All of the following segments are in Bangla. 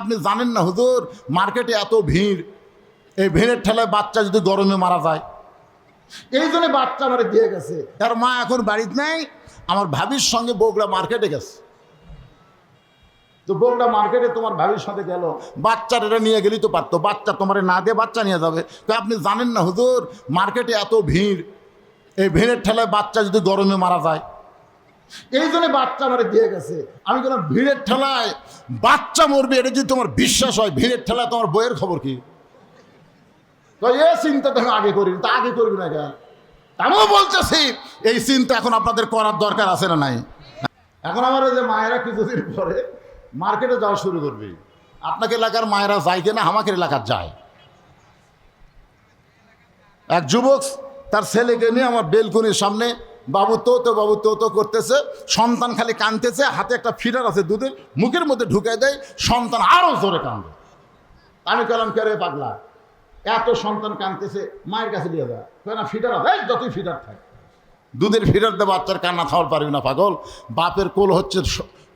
আপনি জানেন না, হুজুর, মার্কেটে এত ভিড়। এই ভিড়ের ঠেলায় বাচ্চা যদি গরমে মারা যায়। এই জন্য বাচ্চা আমার দিয়ে গেছে। তার মা এখন বাড়িতে নেই, আমার ভাবির সঙ্গে বগুড়া মার্কেটে গেছে। তো বগুড়া মার্কেটে তোমার ভাবির সাথে গেল। বাচ্চাটা নিয়ে গেলেই তো পারতো। বাচ্চা তোমার না দিয়ে বাচ্চা নিয়ে যাবে। তো আপনি জানেন না, হুজুর, মার্কেটে এত ভিড়। এই ভিড়ের ঠেলায় বাচ্চা যদি গরমে মারা যায় এই জন্য বাচ্চা আমার দিয়ে গেছে। আমি কোনো ভিড়ের ঠেলায় বাচ্চা মরবে, এটা যদি তোমার বিশ্বাস হয়, ভিড়ের ঠেলায় তোমার বইয়ের খবর কি? তো এ চিন্তা তো আগে করি তা আগে করবি না কেন? আমিও বলতেছি, এই চিন্তা এখন আপনাদের করার দরকার আছে না নাই? এখন আমার যে মায়েরা কিছুদিন পরে মার্কেটে যাওয়া শুরু করবে। আপনাকে এলাকার মায়েরা যায় কিনা, আমাকে এলাকার যায়। এক যুবক তার ছেলেকে নিয়ে আমার বেলকুনির সামনে বাবু তো তো, বাবু তো তো করতেছে, সন্তান খালি কানতেছে হাতে একটা ফিডার আছে দুধের, মুখের মধ্যে ঢুকে দেয়, সন্তান আরও জোরে কান্দে আমি কলাম কে রে পাগলা? এত সন্তান কানতেছে মায়ের কাছে দিয়ে দেয় কেন ফিডার আছে। যতই ফিডার থাকে। দুধের ফিডার দিয়ে বাচ্চার কান্না থামার পারবি না, পাগল। বাপের কোল হচ্ছে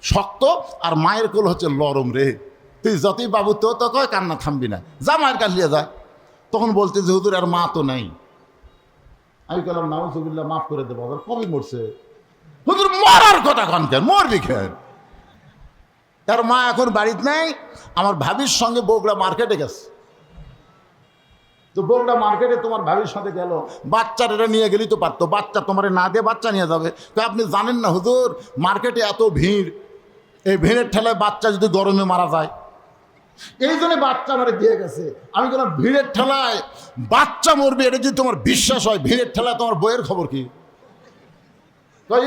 শক্ত আর মায়ের কোল হচ্ছে লরম রে। তুই যতই বাবু তো তো কয়, কান্না থামবি না। যা, মায়ের কাছে যা। তখন বলতে যে হুজুর, আর মা তো নাই। আমি বললাম নাউজুবিল্লাহ, মাফ করে দেবো, আবার কবে মরছে? হুজুর, মরার কথা কন কেন? মরবি কেন? তার মা এখন বাড়িতে নেই, আমার ভাবির সঙ্গে বগুড়া মার্কেটে গেছে। তো বগুড়া মার্কেটে তোমার ভাবির সাথে গেল বাচ্চাটা নিয়ে গেলেই তো পারতো, বাচ্চা তোমার না দিয়ে বাচ্চা নিয়ে যাবে। তো আপনি জানেন না হুজুর, মার্কেটে এত ভিড়, এই ভিড়ের ঠেলায় বাচ্চা যদি গরমে মারা যায় এই জন্য বাচ্চা আমার দিয়ে গেছে। আমি কোনো ভিড়ের ঠেলায় বাচ্চা মরবে, এটা যদি তোমার বিশ্বাস হয়, ভিড়ের ঠেলায় তোমার বইয়ের খবর কি?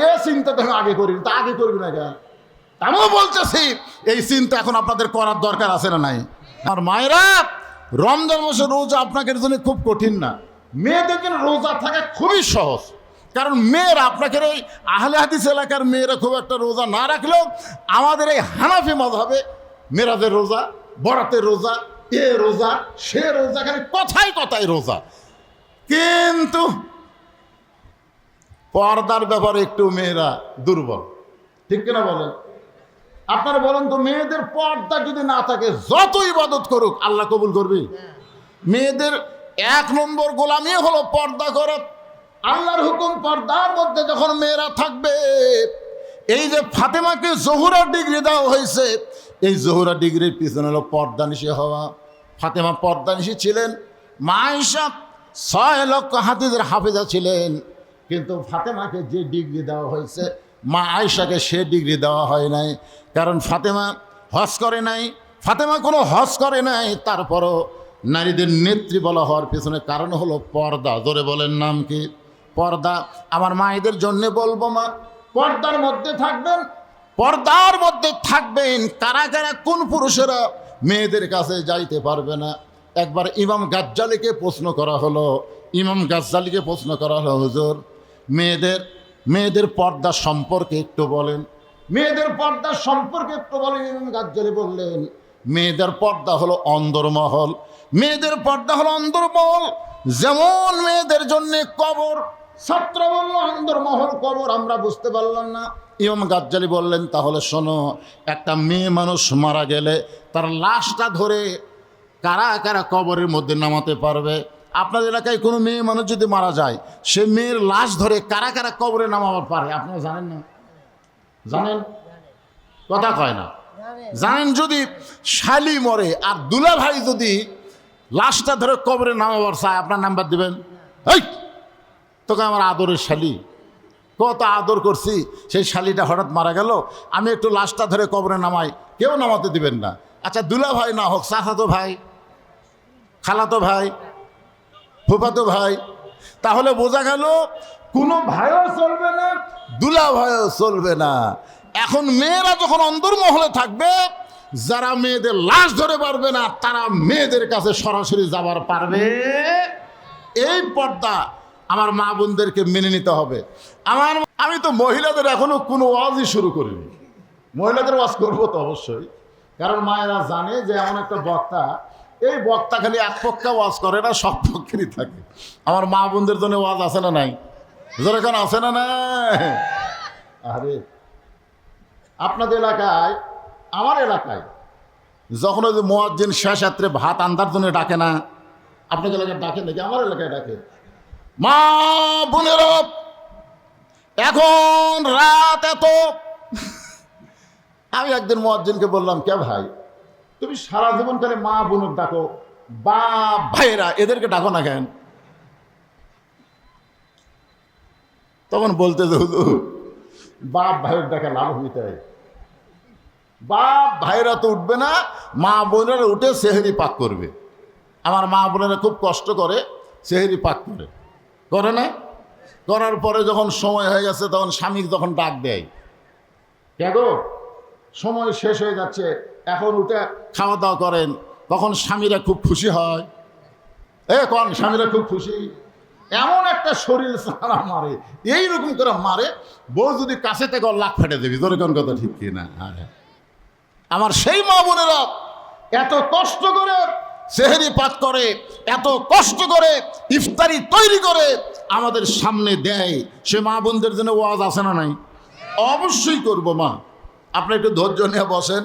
এ চিন্তা তো আগে করি তা আগে করবি না কেন? আমিও বলতেছি, এই চিন্তা এখন আপনাদের করার দরকার আছে না নাই? আর মায়েরা, রমজান মাসে রোজা আপনাদের জন্য খুব কঠিন না। মেয়েদের জন্য রোজা থাকা খুবই সহজ। কারণ মেয়েরা, আপনাকে ওই আহলে হাদিস এলাকার মেয়েরা খুব একটা রোজা না রাখলেও আমাদের এই হানাফি মজাবে মেয়েরাদের রোজা বরাতের রোজা এ রোজা, সে রোজা খালি কথাই কথাই রোজা। কিন্তু পর্দার ব্যাপারে একটু মেয়েরা দুর্বল। ঠিক কিনা বলেন? আপনারা বলেন তো, মেয়েদের পর্দা যদি না থাকে, যত ইবাদত করুক, আল্লাহ কবুল করবি? মেয়েদের এক নম্বর গোলামি হলো পর্দা করা। আল্লাহর হুকুম, পর্দার মধ্যে যখন মেয়েরা থাকবে, এই যে ফাতেমাকে জহুরা ডিগ্রি দেওয়া হয়েছে এই জহুরা ডিগ্রির পিছনে হলো পর্দা নিশি হওয়া। ফাতেমা পর্দা নিশি ছিলেন। মাইশা ছয় লক্ষ হাতিদের হাফেজা ছিলেন। কিন্তু ফাতেমাকে যে ডিগ্রি দেওয়া হয়েছে মা আয়সাকে সে ডিগ্রি দেওয়া হয় নাই। কারণ ফাতেমা হজ করে নাই। ফাতেমা কোনো হজ করে নাই। তারপরও নারীদের নেত্রী বলা হওয়ার পেছনে কারণ হলো পর্দা। জোরে বলেন নাম কি? পর্দা। আমার মায়েদের জন্যে বলব মা, পর্দার মধ্যে থাকবেন। পর্দার মধ্যে থাকবেন। কারা কারা? কোন পুরুষেরা মেয়েদের কাছে যাইতে পারবে না? একবার ইমাম গাজ্জালিকে প্রশ্ন করা হলো। ইমাম গাজ্জালিকে প্রশ্ন করা হলো, হুজুর, মেয়েদের মেয়েদের পর্দা সম্পর্কে একটু বলেন। মেয়েদের পর্দা সম্পর্কে একটু বলেন, ইমাম গাজ্জালি বললেন, মেয়েদের পর্দা হলো অন্দরমহল। মেয়েদের পর্দা হলো অন্দরমহল। যেমন মেয়েদের জন্য কবর, ছাত্র বলল, অন্দরমহল কবর, আমরা বুঝতে পারলাম না। ইমাম গাজ্জালি বললেন, তাহলে শোনো, একটা মেয়ে মানুষ মারা গেলে তার লাশটা ধরে কারা কারা কবরের মধ্যে নামাতে পারবে? আপনার এলাকায় কোনো মেয়ে মানুষ যদি মারা যায়, সে মেয়ের লাশ ধরে কারা কারা কবরে নামাবার পারে? আপনারা জানেন না? জানেন? কথা কয় না। জানেন যদি শালি মরে আর দুলা ভাই যদি লাশটা ধরে কবরে নামাবার চায়, আপনার নাম্বার দিবেন? এই, তোকে আমার আদরের শালি। কত আদর করছি, সেই শালিটা হঠাৎ মারা গেল, আমি একটু লাশটা ধরে কবরে নামাই, কেউ নামাতে দিবেন না। আচ্ছা দুলা ভাই না হোক, চাচাতো ভাই, খালাতো ভাই, ফুফাতো ভাই, তাহলে বোঝা গেল কোনো ভাইও চলবে না দুলা ভাইও চলবে না। এখন মেয়েরা যখন অন্তর্মহলে থাকবে, যারা মেয়েদের লাশ ধরে পারবে না, তারা মেয়েদের কাছে সরাসরি যাবার পারবে। এই পর্দা আমার মা বোনদেরকে মেনে নিতে হবে। আমার আমি তো মহিলাদের এখনও কোনো ওয়াজই শুরু করিনি। মহিলাদের ওয়াজ করব তো অবশ্যই। কারণ মায়েরা জানে যে এমন একটা বক্তা, এই বক্তা খালি এক পক্ষে ওয়াজ করে না সব পক্ষেরই থাকে। আমার মা বোনদের জন্য ওয়াজ আছে না নাই? যেরকম আছে না না আরে, আপনাদের এলাকায়, আমার এলাকায় যখন ওই যে মোয়াজ্জিন শেষ রাত্রে ভাত আন্দার জন্য ডাকে না, আপনাদের এলাকায় ডাকে নাকি? আমার এলাকায় ডাকে। মা বোনের এখন রাত এত। আমি একদিন মোয়াজ্জিনকে বললাম, কে ভাই, তুমি সারা জীবন খালি মা বোনক ডাকো বা ভাইয়েরা এদেরকে ডাকো না কেন? তখন বলতে যে বাপ ভাইয়ের ডাকে লাভ হইতে বাপ ভাইরা তো উঠবে না, মা বোনেরা উঠে সেহেরি পাক করবে। আমার মা বোনেরা খুব কষ্ট করে সেহেরি পাক করে। করে না করার পরে যখন সময় হয়ে গেছে, তখন স্বামী তখন ডাক দেয়। কে সময় শেষ হয়ে যাচ্ছে, এখন উঠে খাওয়া দাওয়া করেন। তখন স্বামীরা খুব খুশি হয়। এ কন স্বামীরা খুব খুশি? এমন একটা শরীর সারা মারে, এইরকম করে মারে, বউ যদি কাছে থেকে লাখ ফেটে দেবি, তোর কোন কথা ঠিক কি না হ্যাঁ আমার সেই মা বোনেরা এত কষ্ট করে সেহেরি পাক করে, এত কষ্ট করে, ইফতারি তৈরি করে আমাদের সামনে দেয়। সে মা বোনদের জন্য ওয়াজ আছে না নাই? অবশ্যই করব মা। আপনি একটু ধৈর্য নিয়ে বসেন।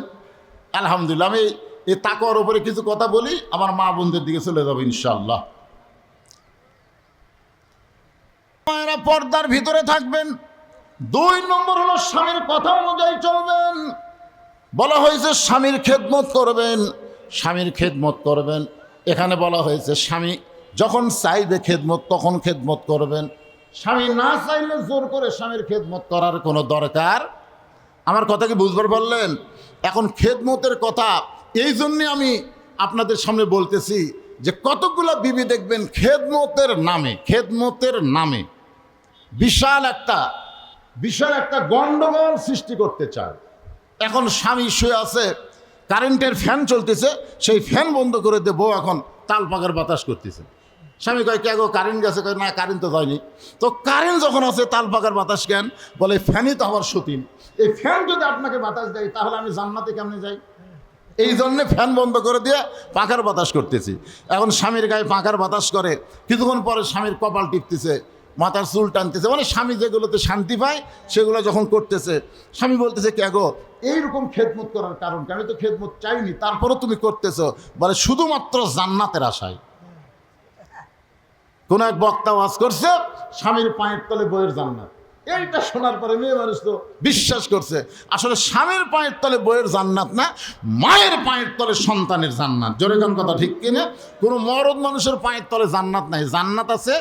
আলহামদুলিল্লাহ, আমি এই তাকওয়ার উপরে কিছু কথা বলি, আমার মা বোনদের দিকে চলে যাব ইনশাল্লাহ মায়েরা পর্দার ভিতরে থাকবেন। দুই নম্বর হলো স্বামীর কথা অনুযায়ী চলবেন। বলা হয়েছে স্বামীর খেদমত করবেন। স্বামীর খেদমত করবেন। এখানে বলা হয়েছে, স্বামী যখন চাইবে খেদমত, তখন খেদমত করবেন। স্বামী না চাইলে জোর করে স্বামীর খেদমত করার কোনো দরকার। আমার কথা কি বুঝবার বললেন এখন খেদমতের কথা, এই জন্যে আমি আপনাদের সামনে বলতেছি যে কতগুলো বিবি দেখবেন খেদমতের নামে খেদমতের নামে বিশাল একটা বিশাল একটা গন্ডগোল সৃষ্টি করতে চায়। এখন স্বামী শুয়ে আছে কারেন্টের ফ্যান চলতেছে, সেই ফ্যান বন্ধ করে দিয়ে বউ এখন, তাল পাকার বাতাস করতেছে। স্বামী কয়, কে গো, কারেন্ট গেছে? কয়, না, কারেন্ট তো যায়নি তো কারেন্ট যখন আছে, তাল পাকার বাতাস কেন? বলে, ফ্যানই তো আমার সতীন। এই ফ্যান যদি আপনাকে বাতাস দেয়, তাহলে আমি জান্নাতে কেমনে যাই? এই জন্যে ফ্যান বন্ধ করে দিয়ে পাখার বাতাস করতেছি। এখন স্বামীর গায়ে পাখার বাতাস করে, কিছুক্ষণ পরে স্বামীর কপাল টিপতেছে মাথার চুল টানতেছে। মানে স্বামী যেগুলোতে শান্তি পায়, সেগুলো যখন করতেছে, স্বামী বলতেছে, কে গো? এইরকম খেদমত করার কারণ কি? আমি তো খেদমত চাইনি, তারপরও তুমি করতেছ। বলে, শুধুমাত্র জান্নাতের আশায়। কোন এক বক্তা ওয়াজ করছে, স্বামীর পায়ের তলে বইয়ের জান্নাত। এইটা শোনার পরে মেয়ে মানুষ তো বিশ্বাস করছে। আসলে স্বামীর পায়ের তলে বইয়ের জান্নাত না, মায়ের পায়ের তলে সন্তানের জান্নাত। জোরে গান কথা ঠিক কিনা? কোনো মরদ মানুষের পায়ের তলে জান্নাত নাই। জান্নাত আছে,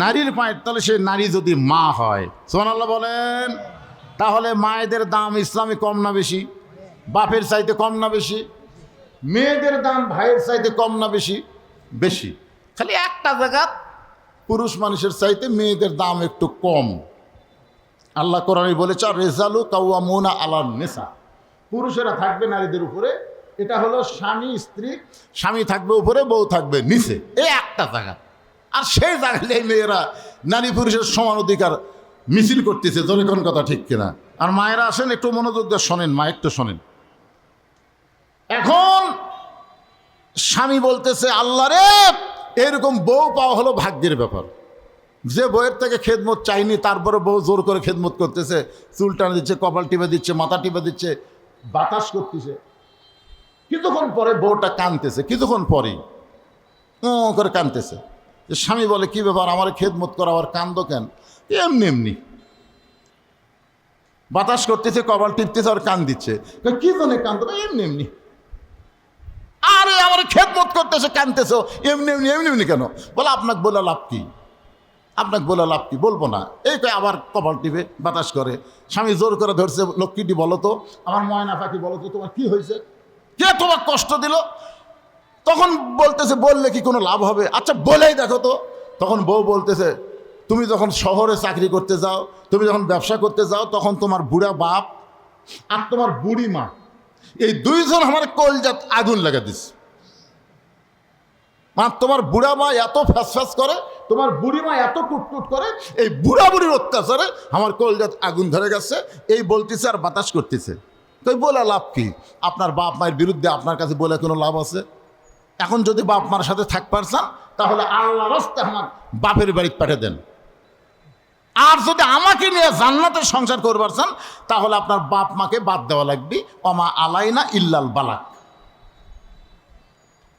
নারীর পায়ের তলে সেই নারী যদি মা হয়। সোনাল্লাহ বলেন, তাহলে মায়েদের দাম ইসলামে কম না বেশি? বাপের চাইতে কম না বেশি? মেয়েদের দাম ভাইয়ের চাইতে কম না বেশি? বেশি। খালি একটা জায়গা, পুরুষ মানুষের চাইতে মেয়েদের দাম একটু কম। আল্লাহ কোরআনে বলেছে রেজালু কাউয়া মোনা আলার নেশা পুরুষেরা থাকবে নারীদের উপরে, এটা হলো স্বামী, স্ত্রী, স্বামী থাকবে উপরে, বউ থাকবে নিচে। এই একটা জায়গা। আর সেই জায়গায় মেয়েরা নারী পুরুষের সমান অধিকার মিছিল করতেছে কোন কথা ঠিক কিনা? আর মায়েরা আসেন, একটু মনোযোগ দিয়ে শোনেন, মা একটু শোনেন। এখন স্বামী বলতেছে, আল্লাহ রে, এরকম বউ পাওয়া হলো ভাগ্যের ব্যাপার। যে বইয়ের থেকে খেদমত চাইনি, তারপরে বউ জোর করে খেদমত করতেছে, চুল টানে দিচ্ছে, কপাল টিপে দিচ্ছে, মাথা টিপে দিচ্ছে, বাতাস করতেছে। কিছুক্ষণ পরে বউটা কানতেছে কিছুক্ষণ পরেই। করে কানতেছে যে স্বামী বলে, কি ব্যাপার, আমার খেদমত করা, আবার কান্দ কেন? এমনি এমনি। বাতাস করতেছে, কপাল টিপতেছে আর কান দিচ্ছে কি জন্য কান্দ? এমনি এমনি। আরে, আমার খেদমত করতেছে কানতেছো এমনি এমনি এমনি এমনি কেন? বলে, আপনাকে বলে লাভ কি? আপনাকে বলে লাভ কি? বলব না। এই তো আবার কপাল টিপে, বাতাস করে। স্বামী জোর করে ধরছে লক্ষ্মীটি বলো তো? আমার ময়না পাখি বলো তো, তোমার কি হয়েছে? কে তোমার কষ্ট দিল? তখন বলতেছে, বললে কি কোনো লাভ হবে? আচ্ছা বলেই দেখো তো। তখন বউ বলতেছে, তুমি যখন শহরে চাকরি করতে যাও, তুমি যখন ব্যবসা করতে যাও, তখন তোমার বুড়া বাপ আর তোমার বুড়ি মা, এই দুইজন আমার কলজাত আগুন লাগা দিচ্ছে মা তোমার বুড়া মা এত ফ্যাস ফ্যাস করে তোমার বুড়ি মা এত টুটটুট করে, এই বুড়া বুড়ির অত্যাচারে আমার কলজাত আগুন ধরে গেছে, এই বলতেছে আর বাতাস করতেছে। তো বলে লাভ কি? আপনার বাপ মায়ের বিরুদ্ধে আপনার কাছে বলে কোনো লাভ আছে? এখন যদি বাপ মার সাথে থাক পারছেন, তাহলে আল্লাহ রাস্তায় আমার বাপের বাড়ি পাঠিয়ে দেন। আর যদি আমাকে নিয়ে জান্নাতের সংসার করবার চান তাহলে আপনার বাপ মাকে বাদ দেওয়া লাগবে। অমা আলাইনা ইল্লাল বালাক।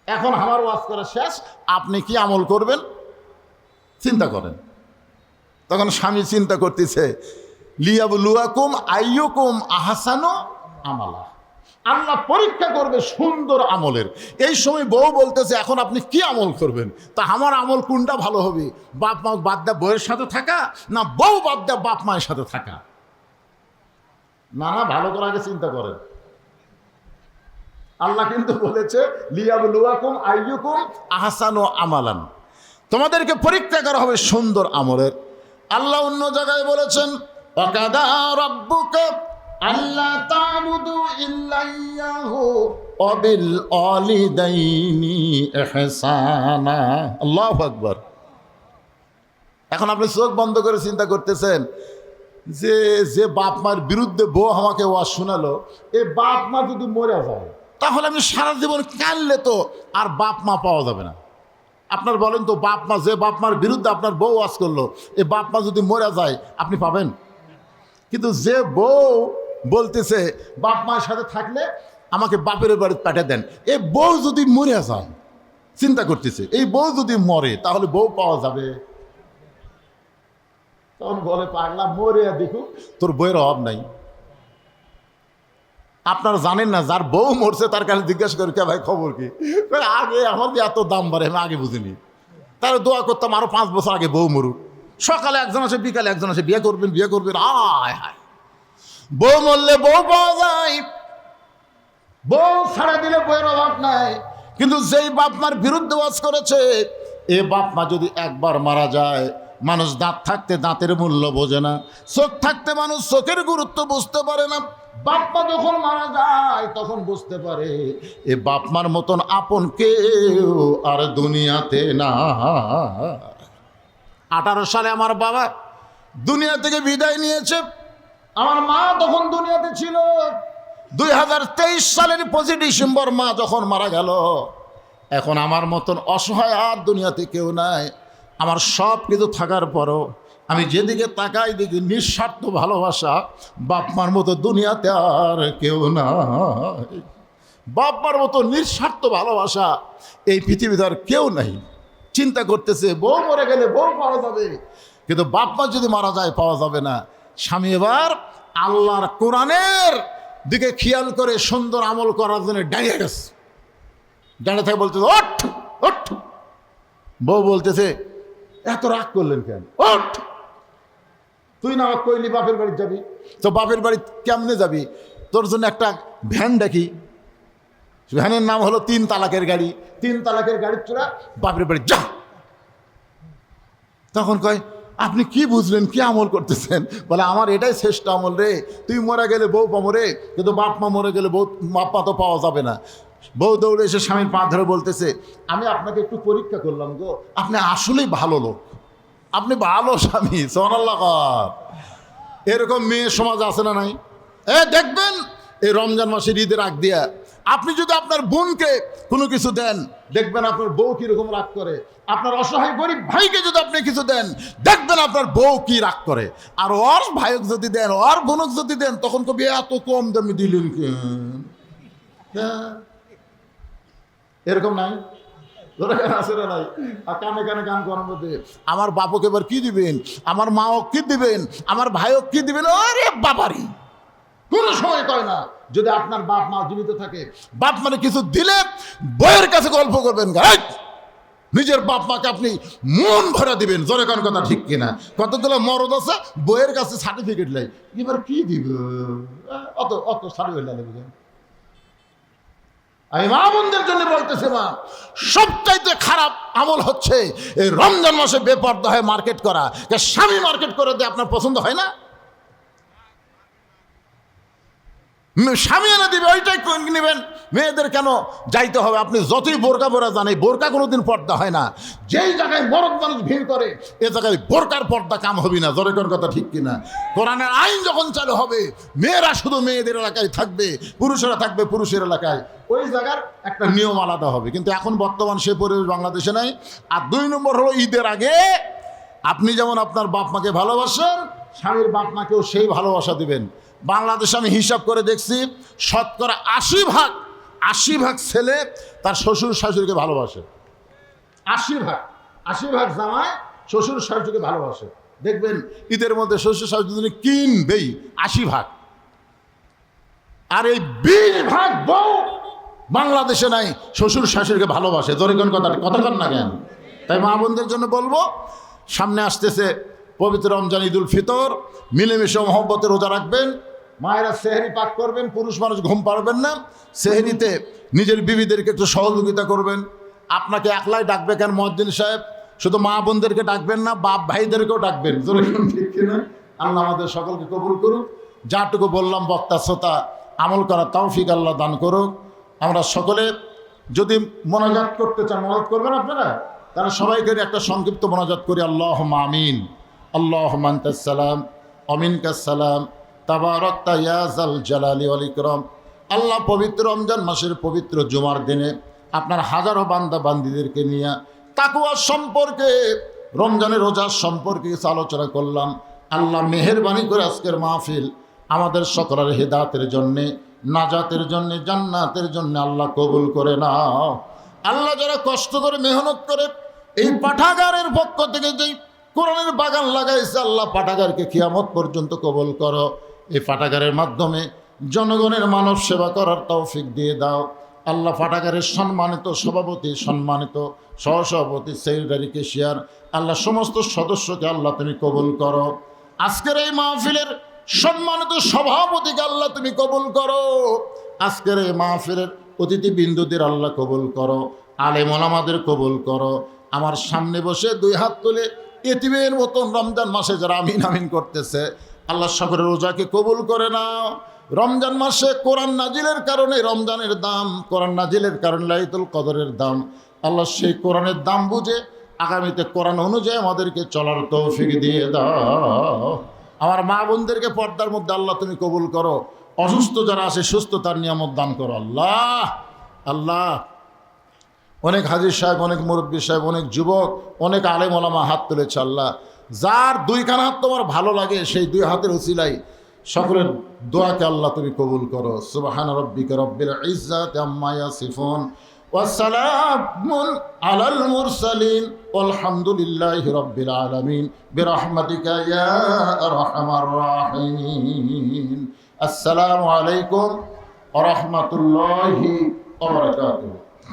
এখন আমার ওয়াজ করা শেষ। আপনি কি আমল করবেন? চিন্তা করেন। তখন স্বামী চিন্তা করতেছে লিয়াবুলুয়াকুম আইয়ুকুম আহাসানো আমালা। আল্লাহ পরীক্ষা করবে সুন্দর আমলের। এই সময় বউ বলতেছে, এখন আপনি কি আমল করবেন? তা আমার আমল কোনটা ভালো হবে? বাপ মা বাদ দা বউয়ের সাথে থাকা না বউ বাদ দা বাপ মায়ের সাথে থাকা? না না ভালো করে আগে চিন্তা করেন। আল্লাহ কিন্তু বলেছে লিয়াবুলুয়াকুম আইয়ুকুম আহসানু আমালান। তোমাদেরকে পরীক্ষা করা হবে সুন্দর আমলের। আল্লাহ অন্য জায়গায় বলেছেন আল্লাহ অবিল এখন আপনি চোখ বন্ধ করে চিন্তা করতেছেন যে যে বাপ মার বিরুদ্ধে বউ আমাকে ওয়াজ শোনালো, এই বাপ মা যদি মরে যায়, তাহলে আমি সারা জীবন কানলে তো আর বাপ মা পাওয়া যাবে না। আপনার বলেন তো, বাপ মা, যে বাপ মার বিরুদ্ধে আপনার বউ ওয়াজ করল এই বাপ মা যদি মরে যায়, আপনি পাবেন। কিন্তু যে বউ বলতেছে, বাপ মায়ের সাথে থাকলে আমাকে বাপের বাড়ি পাঠিয়ে দেন। এই বউ যদি মরে যায়, চিন্তা করতেছে, এই বউ যদি মরে, তাহলে বউ পাওয়া যাবে। তখন বলে, পাগলা, মরে দেখুক, তোর বইয়ের অভাব নাই। আপনারা জানেন না, যার বউ মরছে তার কাছে জিজ্ঞাসা করি, কে ভাই, খবর কি? আগে আমার এত দাম বাড়ে, আমি আগে বুঝিনি। তাহলে দোয়া করতাম আরও পাঁচ বছর আগে বউ মরুক। সকালে একজন আসে, বিকালে একজন আসে, বিয়ে করবেন বিয়ে করবেন, আয় হায়। বউ মরলে বউ পাওয়া যায়। বউ ছাড়া দিলে বইয়ের অভাব নাই। কিন্তু যেই বাপ মার বিরুদ্ধে ওয়াজ করেছে, এ বাপ মা যদি একবার মারা যায়, মানুষ দাঁত থাকতে দাঁতের মূল্য বোঝে না, চোখ থাকতে মানুষ চোখের গুরুত্ব বুঝতে পারে না। বাপ মা যখন মারা যায়, তখন বুঝতে পারে, এ বাপ মার মতন আপন কেউ আর দুনিয়াতে না আঠারো সালে আমার বাবা দুনিয়া থেকে বিদায় নিয়েছে। আমার মা তখন দুনিয়াতে ছিল। দুই হাজার তেইশ সালের পঁচিশ ডিসেম্বর মা যখন মারা গেল, এখন আমার মতন অসহায় আর দুনিয়াতে কেউ নাই। আমার সব কিছু থাকার পরও আমি যেদিকে তাকাই দেখি নিঃস্বার্থ ভালোবাসা বাপ মার মতো দুনিয়াতে আর কেউ নাই। বাপ মার মতো নিঃস্বার্থ ভালোবাসা এই পৃথিবীতে আর কেউ নাই। চিন্তা করতেছে, বউ মরে গেলে বউ পাওয়া যাবে, কিন্তু বাপ মা যদি মারা যায় পাওয়া যাবে না। স্বামী এবার আল্লাহর কোরআনের দিকে খেয়াল করে সুন্দর আমল করার জন্য দাঁড়িয়ে গেছে। দাঁড়িয়ে থাকে বলতেছে, ওঠ ওঠ। বউ বলতেছে, এত রাগ করলেন কেন? ওঠ। তুই না আমাকে কইলি বাপের বাড়ি যাবি? তো বাপের বাড়ি কেমনে যাবি? তোর জন্য একটা ভ্যান ডাকি ভ্যানের নাম হলো তিন তালাকের গাড়ি। তিন তালাকের গাড়ির চূড়া বাপের বাড়ি। যা! তখন কয়, আপনি কি বুঝলেন, কি আমল করতেছেন? বলে, আমার এটাই শ্রেষ্ঠ আমল রে। তুই মরে গেলে বউ পাবো মরে কিন্তু বাপ মা মরে গেলে বউ, বাপ তো পাওয়া যাবে না। বউ দৌড়ে এসে স্বামীর পা ধরে বলতেছে, আমি আপনাকে একটু পরীক্ষা করলাম গো। আপনি আসলেই ভালো লোক। আপনি ভালো স্বামী সোনাল্লাহ এরকম মেয়ে সমাজ আছে না নাই? এ, দেখবেন, এই রমজান মাসের ঈদের আগ দিয়া আপনি যদি আপনার বোনকে কোনো কিছু দেন, দেখবেন আপনার বউ কীরকম রাগ করে। আপনার অসহায় গরিব ভাইকে যদি আপনি কিছু দেন, দেখবেন আপনার বউ কি রাগ করে। আর ওর ভাইক যদি দেন, ওর বোনক যদি দেন, তখন কবি এত কম দামি দিলেন কেন? হ্যাঁ। এরকম নাই? আমার বাপকে এবার কি দিবেন? আমার মাও কি দিবেন? আমার ভাইও কি দিবেন? আরে বাবারি! কোনো সময় কয় না, যদি আপনার বাপ মা জীবিত থাকে, বাপ মানে কিছু দিলে বইয়ের কাছে গল্প করবেন গাই নিজের বাপ মাকে আপনি মন ভরা দিবেন। জোরে কোন কথা ঠিক কিনা? কতগুলো মরদ আছে, বইয়ের কাছে সার্টিফিকেট লাই। এবার কি দিব? অত অত সার্টিফিকেট লাগবে আমি মা বোনদের জন্য বলতেছি, মা, সবচাইতে খারাপ আমল হচ্ছে এই রমজান মাসে বেপর্দা হয় মার্কেট করা। স্বামী মার্কেট করে দিয়ে আপনার পছন্দ হয় না? স্বামী এনে দিবে, ওইটাই কোন- নেবেন। মেয়েদের কেন যাইতে হবে? আপনি যতই বোরকা বোরা জানে বোরকা কোনোদিন পর্দা হয় না। যেই জায়গায় মরদ মানুষ ভিড় করে, এ জায়গায় বোরকার পর্দা কাম হবে না। জোরে কোন কথা ঠিক কিনা? কোরআনের আইন যখন চালু হবে, মেয়েরা শুধু মেয়েদের এলাকায় থাকবে, পুরুষেরা থাকবে পুরুষের এলাকায়। ওই জায়গার একটা নিয়ম আলাদা হবে। কিন্তু এখন বর্তমান সে পরিবেশ বাংলাদেশে নাই। আর দুই নম্বর হলো ঈদের আগে আপনি যেমন আপনার বাপ মাকে ভালোবাসেন, স্বামীর বাপ মাকেও সেই ভালোবাসা দিবেন। বাংলাদেশে আমি হিসাব করে দেখছি, শতকরা আশি ভাগ আশি ভাগ ছেলে তার শ্বশুর শাশুড়িকে ভালোবাসে। আশি ভাগ আশি ভাগ জামায় শ্বশুর শাশুড়িকে ভালোবাসে। দেখবেন ঈদের মধ্যে শ্বশুর শাশুড়ি কিনবেই আশি ভাগ। আর এই বিশ ভাগ বউ বাংলাদেশে নাই, শ্বশুর শাশুড়িকে ভালোবাসে। কোন কথা? কর না কেন? তাই মা বোনদের জন্য বলব, সামনে আসতেছে পবিত্র রমজান, ঈদুল ফিতর, মিলেমিশে মহব্বতে রোজা রাখবেন। মায়েরা সেহেরি পাক করবেন, পুরুষ মানুষ ঘুম পারবেন না। সেহেরিতে নিজের বিবিদেরকে একটু সহযোগিতা করবেন। আপনাকে একলাই ডাকবে কেন মহদ্দিন সাহেব? শুধু মা বোনদেরকে ডাকবেন না, বাপ ভাইদেরকেও ডাকবেন। ঠিক কিনা? আল্লাহ আমাদের সকলকে কবুল করুক। যাটুকু বললাম, বক্তা, শ্রোতা, আমল করা তৌফিক আল্লাহ দান করুক। আমরা সকলে যদি মোনাজাত করতে চান, মোনাজাত করবেন আপনারা? তাহলে সবাইকে একটা সংক্ষিপ্ত মোনাজাত করি আল্লাহ আমিন। আল্লাহ মান্তাসালাম অমিন কাসালাম ইয়াজাল জালালি আল ইকরম। আল্লাহ পবিত্র রমজান মাসের পবিত্র জুমার দিনে আপনার হাজারো বান্দা বান্দিদেরকে নিয়ে তাকুয়া সম্পর্কে, রমজানের রোজার সম্পর্কে কিছু আলোচনা করলাম। আল্লাহ মেহেরবানি করে আজকের মাহফিল আমাদের সকলের হেদাতের জন্যে নাজাতের জন্যে, জান্নাতের জন্য আল্লাহ কবুল করে নাও। আল্লাহ যারা কষ্ট করে, মেহনত করে, এই পাঠাগারের পক্ষ থেকে যেই কোরআনের বাগান লাগাইছে, আল্লাহ পাঠাগারকে কিয়ামত পর্যন্ত কবুল করো। এই পাঠাগারের মাধ্যমে জনগণের মানব সেবা করার তৌফিক দিয়ে দাও। আল্লাহ পাঠাগারের সম্মানিত সভাপতি, সম্মানিত সহসভাপতি সেক্রেটারি কেশিয়ার আল্লাহ সমস্ত সদস্যকে আল্লাহ তুমি কবুল করো। আজকের এই মাহফিলের সম্মানিত সভাপতিকে আল্লাহ তুমি কবুল করো। আজকের এই মাহফিলের অতিথি বিন্দুদের আল্লাহ কবুল করো, আলেম ওলামাদের কবুল করো। আমার সামনে বসে দুই হাত তুলে এতিমের মতন রমজান মাসে যারা আমিন আমিন করতেছে, আল্লাহ সকলের রোজাকে কবুল করে নাও। রমজান মাসে কোরআন নাজিলের কারণে রমজানের দাম, কোরআন নাজিলের কারণে লাইতুল কদরের দাম। আল্লাহ সেই কোরআনের দাম বুঝে আগামীতে কোরআন অনুযায়ী আমাদেরকে চলার তৌফিক দিয়ে দাও। আমার মা বোনদেরকে পর্দার মধ্যে আল্লাহ তুমি কবুল করো। অসুস্থ যারা আছে সুস্থতার নিয়ামত দান করো। আল্লাহ! আল্লাহ! অনেক হাজির সাহেব, অনেক মুরব্বী সাহেব, অনেক যুবক, অনেক আলেম ওলামা হাত তুলেছে আল্লাহ। যার দুইখানা হাত তোমার ভালো লাগে, সেই দুই হাতের উচিলাই সকলের দোয়াকে আল্লাহ তুমি কবুল করো। সুবাহান রব্বিকা রব্বিল ইজ্জাত আম্মা ইয়াসিফুন। ওয়াসালামুন আলাল মুরসালিন আলহামদুলিল্লাহি রাব্বিল আলামিন বিরহমাতিকা ইয়া আরহামার আসসালামু আলাইকুম ওয়া রাহমাতুল্লাহি